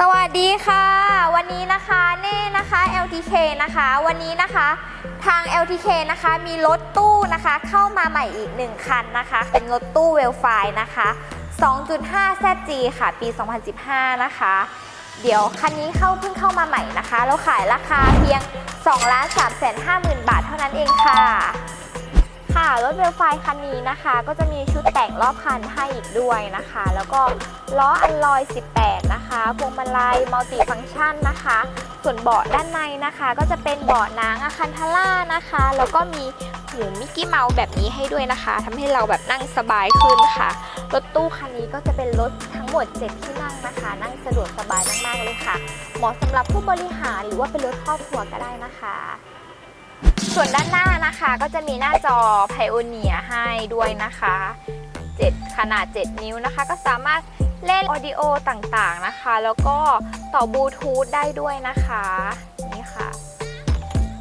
สวัสดีค่ะ วันนี้นะคะเน่นะคะ LTK นะคะ วันนี้นะคะทาง LTK นะคะมีรถตู้นะคะเข้ามาใหม่อีก 1 คันนะคะ เป็นรถตู้เวลไฟนะคะ 2.5 ZG ค่ะ ปี 2015 นะคะ เดี๋ยวคันนี้เข้าเพิ่งเข้ามาใหม่นะคะแล้วขายราคาเพียง 2 3 5 0 0 0 0 บาทเท่านั้นเองค่ะ รถเวลไฟคันนี้นะคะ ก็จะมีชุดแต่งรอบคันให้อีกด้วยนะคะ แล้วก็ล้ออัลลอย 18 นะคะพวงมาลัยมัลติฟังก์ชันนะคะ ส่วนเบาะด้านในนะคะ ก็จะเป็นเบาะนังอะคันทาร่านะคะ แล้วก็มีหูมิกกี้เมาส์แบบนี้ให้ด้วยนะคะทำให้เราแบบนั่งสบายขึ้นค่ะ รถตู้คันนี้ก็จะเป็นรถทั้งหมด 7 ที่นั่งนะคะ นั่งสะดวกสบายมากๆเลยค่ะ เหมาะสำหรับผู้บริหารหรือว่าเป็นรถครอบครัวก็ได้นะคะ ส่วนด้านหน้านะคะก็จะมีหน้าจอ Pioneer ให้ด้วยนะคะ 7 ขนาด 7 นิ้วนะคะ ก็สามารถเล่นออดิโอต่างๆนะคะ แล้วก็ต่อบลูทูธได้ด้วยนะคะ นี่ค่ะ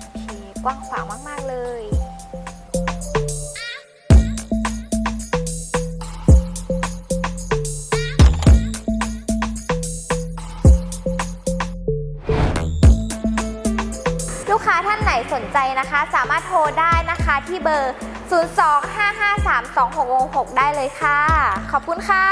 โอเคกว้างขวางมาก ๆ เลย ลูกค้าท่านไหนสนใจนะคะ สามารถโทรได้นะคะที่เบอร์ 025532666 ได้เลยค่ะ ขอบคุณค่ะ